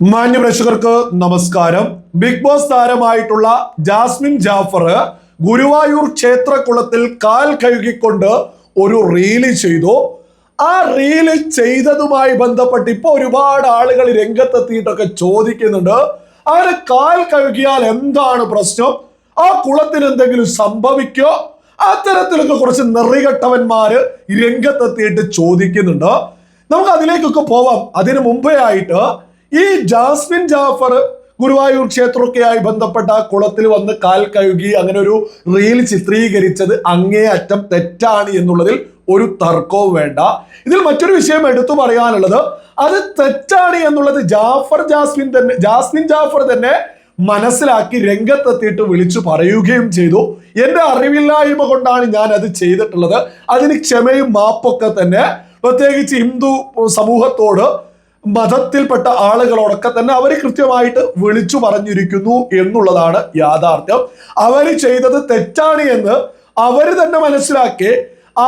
മാന്യ പ്രേക്ഷകർക്ക് നമസ്കാരം. ബിഗ് ബോസ് താരമായിട്ടുള്ള ജാസ്മിൻ ജാഫർ ഗുരുവായൂർ ക്ഷേത്രകുളത്തിൽ കാൽ കഴുകിക്കൊണ്ട് ഒരു റീൽ ചെയ്തു. ആ റീൽ ചെയ്തതുമായി ബന്ധപ്പെട്ട് ഇപ്പൊ ഒരുപാട് ആളുകൾ രംഗത്തെത്തിയിട്ടൊക്കെ ചോദിക്കുന്നുണ്ട്. അങ്ങനെ കാൽ കഴുകിയാൽ എന്താണ് പ്രശ്നം? ആ കുളത്തിന് എന്തെങ്കിലും സംഭവിക്കോ? അത്തരത്തിലൊക്കെ കുറച്ച് നെറികെട്ടവന്മാര് രംഗത്തെത്തിയിട്ട് ചോദിക്കുന്നുണ്ട്. നമുക്ക് അതിലേക്കൊക്കെ പോവാം. അതിനു മുമ്പേ ആയിട്ട് ഈ ജാസ്മിൻ ജാഫർ ഗുരുവായൂർ ക്ഷേത്രമൊക്കെയായി ബന്ധപ്പെട്ട ആ കുളത്തിൽ വന്ന് കാൽ കഴുകി അങ്ങനെ ഒരു റീൽ ചിത്രീകരിച്ചത് അങ്ങേ അറ്റം തെറ്റാണ് എന്നുള്ളതിൽ ഒരു തർക്കവും വേണ്ട. ഇതിൽ മറ്റൊരു വിഷയം എടുത്തു പറയാനുള്ളത് അത് തെറ്റാണ് എന്നുള്ളത് ജാഫർ ജാസ്മിൻ തന്നെ ജാസ്മിൻ ജാഫർ തന്നെ മനസ്സിലാക്കി രംഗത്തെത്തിയിട്ട് വിളിച്ചു പറയുകയും ചെയ്തു. എന്റെ അറിവില്ലായ്മ കൊണ്ടാണ് ഞാൻ അത് ചെയ്തിട്ടുള്ളത്. അതിന് ക്ഷമയും മാപ്പൊക്കെ തന്നെ പ്രത്യേകിച്ച് ഹിന്ദു സമൂഹത്തോട് മതത്തിൽപ്പെട്ട ആളുകളോടൊക്കെ തന്നെ അവർ കൃത്യമായിട്ട് വിളിച്ചു പറഞ്ഞിരിക്കുന്നു എന്നുള്ളതാണ് യാഥാർത്ഥ്യം. അവർ ചെയ്തത് തെറ്റാണ് എന്ന് അവർ തന്നെ മനസ്സിലാക്കി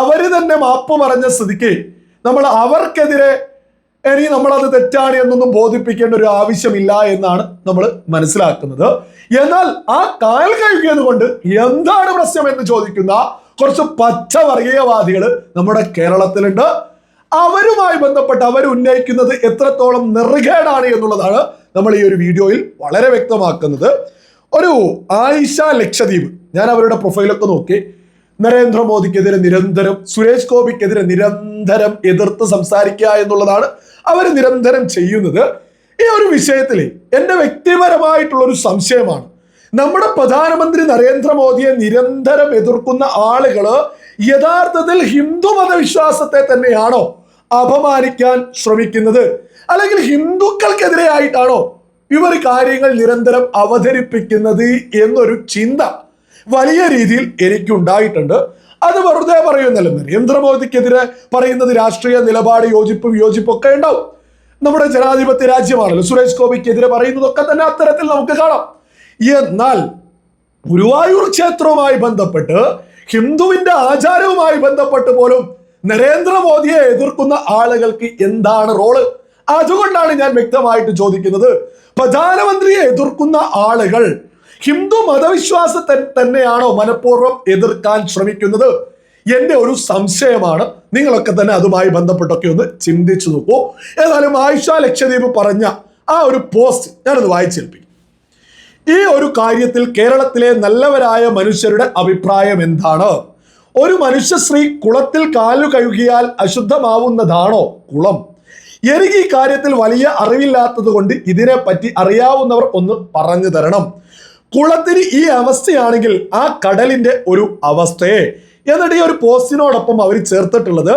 അവർ തന്നെ മാപ്പ് പറഞ്ഞ സ്ഥിതിക്ക് നമ്മൾ അവർക്കെതിരെ ഇനി നമ്മളത് തെറ്റാണ് എന്നൊന്നും ബോധിപ്പിക്കേണ്ട ഒരു ആവശ്യമില്ല എന്നാണ് നമ്മൾ മനസ്സിലാക്കുന്നത്. എന്നാൽ ആ കാൽ കഴുകിയത് കൊണ്ട് എന്താണ് പ്രശ്നം എന്ന് ചോദിക്കുന്ന കുറച്ച് പച്ച വർഗീയവാദികൾ നമ്മുടെ കേരളത്തിലുണ്ട്. അവരുമായി ബന്ധപ്പെട്ട് അവർ ഉന്നയിക്കുന്നത് എത്രത്തോളം നെറുകേടാണ് എന്നുള്ളതാണ് നമ്മൾ ഈ ഒരു വീഡിയോയിൽ വളരെ വ്യക്തമാക്കുന്നത്. ഒരു ആയിഷ ലക്ഷദ്വീപ്. ഞാൻ അവരുടെ പ്രൊഫൈലൊക്കെ നോക്കി. നരേന്ദ്രമോദിക്കെതിരെ നിരന്തരം സുരേഷ് ഗോപിക്കെതിരെ നിരന്തരം എതിർത്ത് സംസാരിക്കുക എന്നുള്ളതാണ് അവർ നിരന്തരം ചെയ്യുന്നത്. ഈ ഒരു വിഷയത്തിൽ എന്റെ വ്യക്തിപരമായിട്ടുള്ള ഒരു സംശയമാണ്. നമ്മുടെ പ്രധാനമന്ത്രി നരേന്ദ്രമോദിയെ നിരന്തരം എതിർക്കുന്ന ആളുകൾ യഥാർത്ഥത്തിൽ ഹിന്ദു മതവിശ്വാസത്തെ തന്നെയാണോ അപമാനിക്കാൻ ശ്രമിക്കുന്നത്. അല്ലെങ്കിൽ ഹിന്ദുക്കൾക്കെതിരെയായിട്ടാണോ ഇവർ കാര്യങ്ങൾ നിരന്തരം അവതരിപ്പിക്കുന്നത് എന്നൊരു ചിന്ത വലിയ രീതിയിൽ എനിക്കുണ്ടായിട്ടുണ്ട്. അത് വെറുതെ പറയുന്നല്ല. നരേന്ദ്രമോദിക്കെതിരെ പറയുന്നത് രാഷ്ട്രീയ നിലപാട് യോജിപ്പ് വിയോജിപ്പൊക്കെ ഉണ്ടാവും. നമ്മുടെ ജനാധിപത്യ രാജ്യമാണല്ലോ. സുരേഷ് ഗോപിക്കെതിരെ പറയുന്നതൊക്കെ തന്നെ അത്തരത്തിൽ നമുക്ക് കാണാം. എന്നാൽ ഗുരുവായൂർ ക്ഷേത്രവുമായി ബന്ധപ്പെട്ട് ഹിന്ദുവിന്റെ ആചാരവുമായി ബന്ധപ്പെട്ട് പോലും നരേന്ദ്രമോദിയെ എതിർക്കുന്ന ആളുകൾക്ക് എന്താണ് റോൾ? അതുകൊണ്ടാണ് ഞാൻ വ്യക്തമായിട്ട് ചോദിക്കുന്നത്. പ്രധാനമന്ത്രിയെ എതിർക്കുന്ന ആളുകൾ ഹിന്ദു മതവിശ്വാസത്തെ തന്നെയാണോ മനഃപൂർവം എതിർക്കാൻ ശ്രമിക്കുന്നത്? എന്റെ ഒരു സംശയമാണ്. നിങ്ങളൊക്കെ തന്നെ അതുമായി ബന്ധപ്പെട്ടൊക്കെ ഒന്ന് ചിന്തിച്ചു നോക്കൂ. ഏതായാലും ആയിഷ ലക്ഷദ്വീപ് പറഞ്ഞ ആ ഒരു പോസ്റ്റ് ഞാനത് വായിച്ചേൽപ്പിക്കും ഈ ഒരു കാര്യത്തിൽ കേരളത്തിലെ നല്ലവരായ മനുഷ്യരുടെ അഭിപ്രായം എന്താണ്? ഒരു മനുഷ്യ സ്ത്രീ കുളത്തിൽ കാലു കഴുകിയാൽ അശുദ്ധമാവുന്നതാണോ കുളം? എനിക്ക് ഈ കാര്യത്തിൽ വലിയ അറിവില്ലാത്തത് കൊണ്ട് ഇതിനെപ്പറ്റി അറിയാവുന്നവർ ഒന്ന് പറഞ്ഞു തരണം. കുളത്തിന് ഈ അവസ്ഥയാണെങ്കിൽ ആ കടലിന്റെ ഒരു അവസ്ഥയെ. എന്നിട്ട് ഈ ഒരു പോസ്റ്റിനോടൊപ്പം അവർ ചേർത്തിട്ടുള്ളത്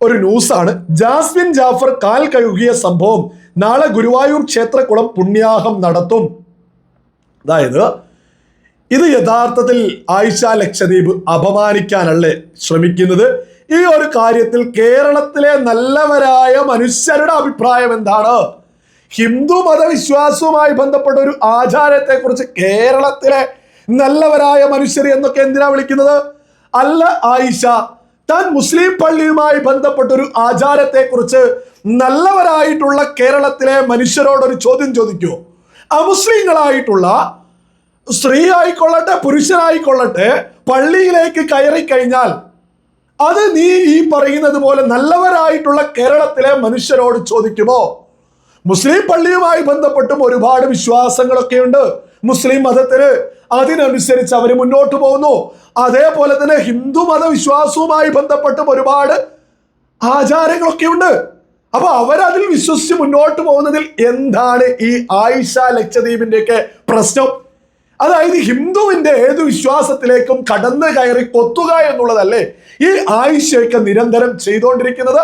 ഒരു ന്യൂസാണ്. ജാസ്മിൻ ജാഫർ കാൽ കഴുകിയ സംഭവം നാളെ ഗുരുവായൂർ ക്ഷേത്രക്കുളം പുണ്യാഹം നടത്തും. അതായത് ഇത് യഥാർത്ഥത്തിൽ ആയിഷ ലക്ഷദ്വീപ് അപമാനിക്കാനല്ലേ ശ്രമിക്കുന്നത്? ഈ ഒരു കാര്യത്തിൽ കേരളത്തിലെ നല്ലവരായ മനുഷ്യരുടെ അഭിപ്രായം എന്താണ്? ഹിന്ദു മതവിശ്വാസവുമായി ബന്ധപ്പെട്ട ഒരു ആചാരത്തെ കുറിച്ച് കേരളത്തിലെ നല്ലവരായ മനുഷ്യർ എന്നൊക്കെ എന്തിനാ വിളിക്കുന്നത്? അല്ല ആയിഷ താൻ മുസ്ലിം പള്ളിയുമായി ബന്ധപ്പെട്ട ഒരു ആചാരത്തെ കുറിച്ച് നല്ലവരായിട്ടുള്ള കേരളത്തിലെ മനുഷ്യരോടൊരു ചോദ്യം ചോദിക്കൂ. അമുസ്ലിങ്ങളായിട്ടുള്ള സ്ത്രീ ആയിക്കൊള്ളട്ടെ പുരുഷനായിക്കൊള്ളട്ടെ പള്ളിയിലേക്ക് കയറി കഴിഞ്ഞാൽ അത് നീ ഈ പറയുന്നത് പോലെ നല്ലവരായിട്ടുള്ള കേരളത്തിലെ മനുഷ്യരോട് ചോദിക്കുമോ? മുസ്ലിം പള്ളിയുമായി ബന്ധപ്പെട്ടും ഒരുപാട് വിശ്വാസങ്ങളൊക്കെ ഉണ്ട്. മുസ്ലിം മതത്തിന് അതിനനുസരിച്ച് അവർ മുന്നോട്ട് പോകുന്നു. അതേപോലെ തന്നെ ഹിന്ദു മതവിശ്വാസവുമായി ബന്ധപ്പെട്ടും ഒരുപാട് ആചാരങ്ങളൊക്കെ ഉണ്ട്. അപ്പൊ അവരതിൽ വിശ്വസിച്ച് മുന്നോട്ട് പോകുന്നതിൽ എന്താണ് ഈ ആയിഷ ലക്ഷദ്വീപിന്റെയൊക്കെ പ്രശ്നം? അതായത് ഹിന്ദുവിന്റെ ഏത് വിശ്വാസത്തിലേക്കും കടന്നു കയറി കൊത്തുക എന്നുള്ളതല്ലേ ഈ ആയിഷയൊക്കെ നിരന്തരം ചെയ്തുകൊണ്ടിരിക്കുന്നത്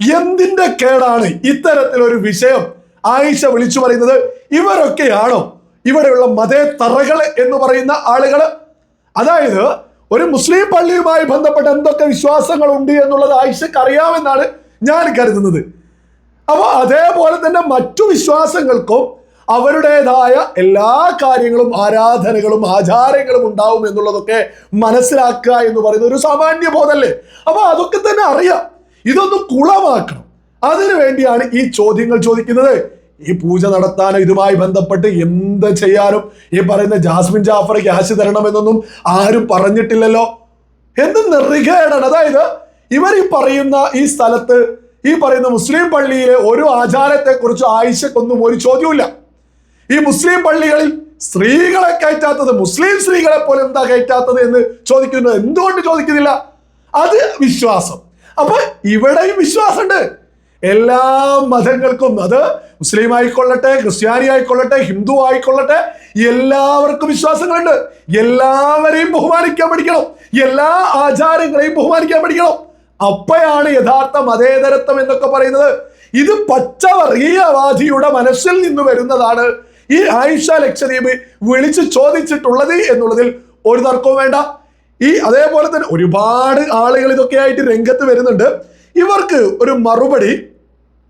എന്തിന്റെ കേടാണ് ഇത്തരത്തിലൊരു വിഷയം? ആയിഷ വിളിച്ചു പറയുന്നത് ഇവരൊക്കെയാണോ ഇവിടെയുള്ള മതേത്തറകൾ എന്ന് പറയുന്ന ആളുകൾ? അതായത് ഒരു മുസ്ലിം പള്ളിയുമായി ബന്ധപ്പെട്ട എന്തൊക്കെ വിശ്വാസങ്ങൾ ഉണ്ട് എന്നുള്ളത് ആയിഷക്ക് അറിയാമെന്നാണ് ഞാൻ കരുതുന്നത്. അപ്പോൾ അതേപോലെ തന്നെ മറ്റു വിശ്വാസങ്ങൾക്കും അവരുടേതായ എല്ലാ കാര്യങ്ങളും ആരാധനകളും ആചാരങ്ങളും ഉണ്ടാവും എന്നുള്ളതൊക്കെ മനസ്സിലാക്കുക എന്ന് പറയുന്ന ഒരു സാമാന്യ ബോധല്ലേ? അപ്പൊ അതൊക്കെ തന്നെ അറിയാം. ഇതൊന്ന് കുളമാക്കണം. അതിനു വേണ്ടിയാണ് ഈ ചോദ്യങ്ങൾ ചോദിക്കുന്നത്. ഈ പൂജ നടത്താനോ ഇതുമായി ബന്ധപ്പെട്ട് എന്ത് ചെയ്യാനും ഈ പറയുന്ന ജാസ്മിൻ ജാഫർ ക്യാഷ് തരണമെന്നൊന്നും ആരും പറഞ്ഞിട്ടില്ലല്ലോ. എന്ത് നിറികേടാണ് അതായത് ഇവർ ഈ പറയുന്ന ഈ സ്ഥലത്ത് ഈ പറയുന്ന മുസ്ലിം പള്ളിയിലെ ഒരു ആചാരത്തെക്കുറിച്ച് ആയിഷക്കൊന്നും ഒരു ചോദ്യമില്ല ഈ മുസ്ലിം പള്ളികളിൽ സ്ത്രീകളെ കയറ്റാത്തത് മുസ്ലിം സ്ത്രീകളെ പോലെ എന്താ കയറ്റാത്തത് എന്ന് ചോദിക്കുന്നത് എന്തുകൊണ്ട് ചോദിക്കുന്നില്ല? അത് വിശ്വാസം. അപ്പൊ ഇവിടെയും വിശ്വാസമുണ്ട്. എല്ലാ മതങ്ങൾക്കും അത് മുസ്ലിം ആയിക്കൊള്ളട്ടെ ക്രിസ്ത്യാനി ആയിക്കൊള്ളട്ടെ ഹിന്ദു ആയിക്കൊള്ളട്ടെ എല്ലാവർക്കും വിശ്വാസങ്ങളുണ്ട്. എല്ലാവരെയും ബഹുമാനിക്കാൻ പഠിക്കണം. എല്ലാ ആചാരങ്ങളെയും ബഹുമാനിക്കാൻ പഠിക്കണം. അപ്പോഴാണ് യഥാർത്ഥ മതേതരത്വം എന്നൊക്കെ പറയുന്നത്. ഇത് പച്ചവർഗീയവാദിയുടെ മനസ്സിൽ നിന്ന് വരുന്നതാണ് ഈ ആയിഷ ലക്ഷദ്വീപ് വിളിച്ച് ചോദിച്ചിട്ടുള്ളത് എന്നുള്ളതിൽ ഒരു തർക്കവും വേണ്ട. ഈ അതേപോലെ തന്നെ ഒരുപാട് ആളുകൾ ഇതൊക്കെ ആയിട്ട് രംഗത്ത് വരുന്നുണ്ട്. ഇവർക്ക് ഒരു മറുപടി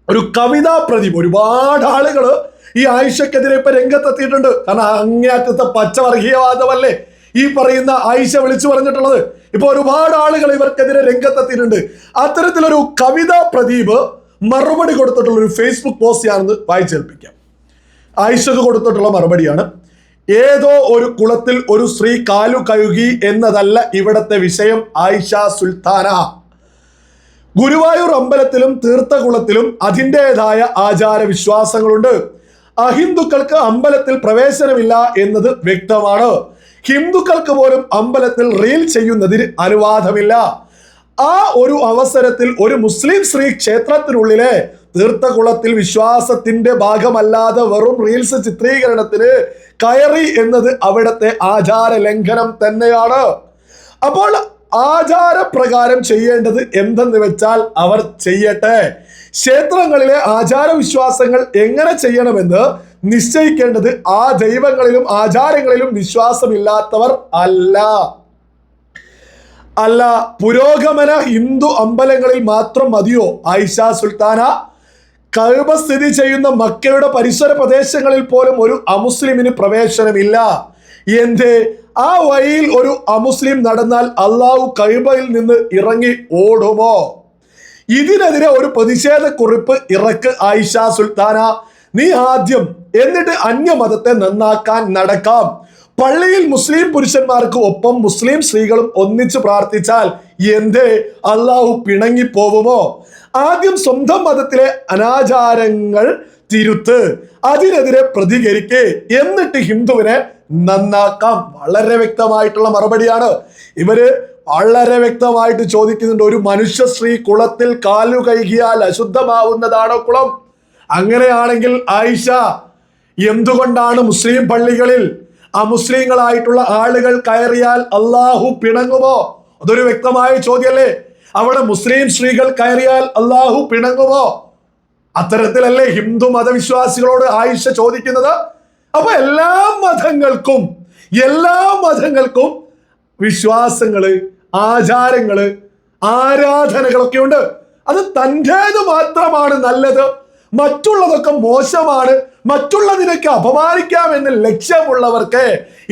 ഒരു കവിതാ പ്രതിഭ ഒരുപാട് ആളുകൾ ഈ ആയിഷക്കെതിരെ ഇപ്പൊ രംഗത്തെത്തിയിട്ടുണ്ട്. കാരണം അങ്ങേയറ്റത്തെ പച്ചവർഗീയവാദമല്ലേ ഈ പറയുന്ന ആയിഷ വിളിച്ചു പറഞ്ഞിട്ടുള്ളത്. ഇപ്പൊ ഒരുപാട് ആളുകൾ ഇവർക്കെതിരെ രംഗത്തെത്തിയിട്ടുണ്ട്. അത്തരത്തിലൊരു കവിതാ പ്രദീപ് മറുപടി കൊടുത്തിട്ടുള്ള ഒരു ഫേസ്ബുക്ക് പോസ്റ്റ് ഞാനൊന്ന് വായിച്ചേൽപ്പിക്കാം. ആയിഷക്ക് കൊടുത്തിട്ടുള്ള മറുപടിയാണ്. ഏതോ ഒരു കുളത്തിൽ ഒരു സ്ത്രീ കാലു കഴുകി എന്നതല്ല ഇവിടത്തെ വിഷയം ആയിഷ സുൽത്താന. ഗുരുവായൂർ അമ്പലത്തിലും തീർത്ഥകുളത്തിലും അതിന്റെതായ ആചാര വിശ്വാസങ്ങളുണ്ട് അഹിന്ദുക്കൾക്ക് അമ്പലത്തിൽ പ്രവേശനമില്ല എന്നത് വ്യക്തമാണ്. ഹിന്ദുക്കൾക്ക് പോലും അമ്പലത്തിൽ റീൽ ചെയ്യുന്നതിന് അനുവാദമില്ല. ആ ഒരു അവസരത്തിൽ ഒരു മുസ്ലിം സ്ത്രീ ക്ഷേത്രത്തിനുള്ളിലെ തീർത്ഥകുളത്തിൽ വിശ്വാസത്തിന്റെ ഭാഗമല്ലാതെ വെറും റീൽസ് ചിത്രീകരണത്തിന് കയറി എന്നത് അവിടുത്തെ ആചാര ലംഘനം തന്നെയാണ്. അപ്പോൾ ആചാരപ്രകാരം ചെയ്യേണ്ടത് എന്തെന്ന് വെച്ചാൽ അവർ ചെയ്യട്ടെ. ക്ഷേത്രങ്ങളിലെ ആചാരവിശ്വാസങ്ങൾ എങ്ങനെ ചെയ്യണമെന്ന് നിശ്ചയിക്കേണ്ടത് ആ ദൈവങ്ങളിലും ആചാരങ്ങളിലും വിശ്വാസമില്ലാത്തവർ അല്ല. അല്ല പുരോഗമന ഹിന്ദു അമ്പലങ്ങളിൽ മാത്രം മതിയോ? ആയിഷ സുൽത്താന കഴുബ സ്ഥിതി ചെയ്യുന്ന മക്കയുടെ പരിസര പ്രദേശങ്ങളിൽ പോലും ഒരു അമുസ്ലിമിന് പ്രവേശനമില്ല. എന്ത്? ആ വഴിയിൽ ഒരു അമുസ്ലിം നടന്നാൽ അള്ളാഹു കഴുബയിൽ നിന്ന് ഇറങ്ങി ഓടുമോ? ഇതിനെതിരെ ഒരു പ്രതിഷേധ കുറിപ്പ് ഇറക്ക് ആയിഷ സുൽത്താന. നീ ആദ്യം എന്നിട്ട് അന്യമതത്തെ നന്നാക്കാൻ നടക്കാം. പള്ളിയിൽ മുസ്ലിം പുരുഷന്മാർക്ക് ഒപ്പം മുസ്ലിം സ്ത്രീകളും ഒന്നിച്ച് പ്രാർത്ഥിച്ചാൽ എന്തേ? അള്ളാഹു പിണങ്ങിപ്പോവുമോ? ആദ്യം സ്വന്തം മതത്തിലെ അനാചാരങ്ങൾ തിരുത്ത് അതിനെതിരെ പ്രതികരിക്ക്. എന്നിട്ട് ഹിന്ദുവിനെ നന്നാക്കാം. വളരെ വ്യക്തമായിട്ടുള്ള മറുപടിയാണ്. ഇവർ വളരെ വ്യക്തമായിട്ട് ചോദിക്കുന്നുണ്ട് ഒരു മനുഷ്യ സ്ത്രീ കുളത്തിൽ കാലു കൈകിയാൽ അശുദ്ധമാവുന്നതാണോ കുളം? അങ്ങനെയാണെങ്കിൽ ആയിഷ എന്തുകൊണ്ടാണ് മുസ്ലിം പള്ളികളിൽ അമുസ്ലിങ്ങളായിട്ടുള്ള ആളുകൾ കയറിയാൽ അള്ളാഹു പിണങ്ങുമോ? അതൊരു വ്യക്തമായ ചോദ്യമല്ലേ? അവിടെ മുസ്ലിം സ്ത്രീകൾ കയറിയാൽ അള്ളാഹു പിണങ്ങുമോ? അത്തരത്തിലല്ലേ ഹിന്ദു മതവിശ്വാസികളോട് ആയിഷ ചോദിക്കുന്നത്? അപ്പൊ എല്ലാ മതങ്ങൾക്കും എല്ലാ മതങ്ങൾക്കും വിശ്വാസങ്ങൾ ആചാരങ്ങൾ ആരാധനകളൊക്കെ ഉണ്ട് അത് തന്റേത് മാത്രമാണ് നല്ലത്. മറ്റുള്ളതൊക്കെ മോശമാണ്. മറ്റുള്ളതിനൊക്കെ അപമാനിക്കാം എന്ന ലക്ഷ്യമുള്ളവർക്ക്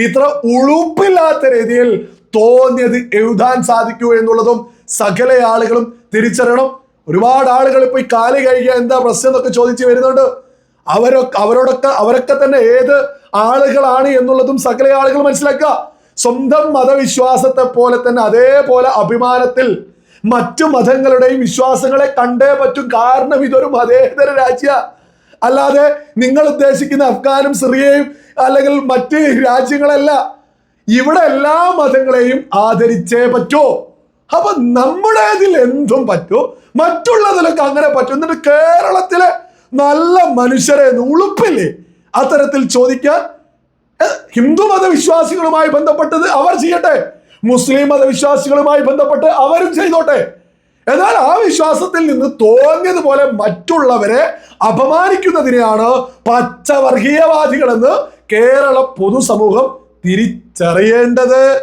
ഇത്ര ഉളുപ്പില്ലാത്ത രീതിയിൽ തോന്നിയത് എഴുതാൻ സാധിക്കൂ എന്നുള്ളതും സകല ആളുകളും തിരിച്ചറിയണം. ഒരുപാട് ആളുകൾ ഇപ്പൊ ഈ കാൽ കഴിക്കുക എന്താ പ്രശ്നം എന്നൊക്കെ ചോദിച്ചു വരുന്നുണ്ട്. അവരൊക്കെ അവരോടൊക്കെ അവരൊക്കെ തന്നെ ഏത് ആളുകളാണ് എന്നുള്ളതും സകല ആളുകൾ മനസ്സിലാക്കുക. സ്വന്തം മതവിശ്വാസത്തെ പോലെ തന്നെ അതേപോലെ അഭിമാനത്തിൽ മറ്റു മതങ്ങളുടെയും വിശ്വാസങ്ങളെ കണ്ടേ പറ്റും. കാരണം ഇതൊരു മതേതര രാജ്യ അല്ലാതെ നിങ്ങൾ ഉദ്ദേശിക്കുന്ന അഫ്ഗാനും സിറിയയും അല്ലെങ്കിൽ മറ്റ് രാജ്യങ്ങളല്ല. ഇവിടെ എല്ലാ മതങ്ങളെയും ആദരിച്ചേ പറ്റൂ. അപ്പൊ നമ്മുടേതിൽ എന്തും പറ്റൂ. മറ്റുള്ളതിലൊക്കെ അങ്ങനെ പറ്റും. എന്നിട്ട് കേരളത്തിലെ നല്ല മനുഷ്യരെ ഉളുപ്പില്ലേ? അത്തരത്തിൽ ചോദിക്കാൻ ഹിന്ദു മതവിശ്വാസികളുമായി ബന്ധപ്പെട്ടത് അവർ ചെയ്യട്ടെ. മുസ്ലിം മതവിശ്വാസികളുമായി ബന്ധപ്പെട്ട് അവരും ചെയ്തോട്ടെ. എന്നാൽ ആ വിശ്വാസത്തിൽ നിന്ന് തോന്നിയതുപോലെ മറ്റുള്ളവരെ അപമാനിക്കുന്നതിനെയാണ് പച്ചവർഗീയവാദികളെന്ന് കേരള പൊതുസമൂഹം തിരിച്ചറിയേണ്ടത്.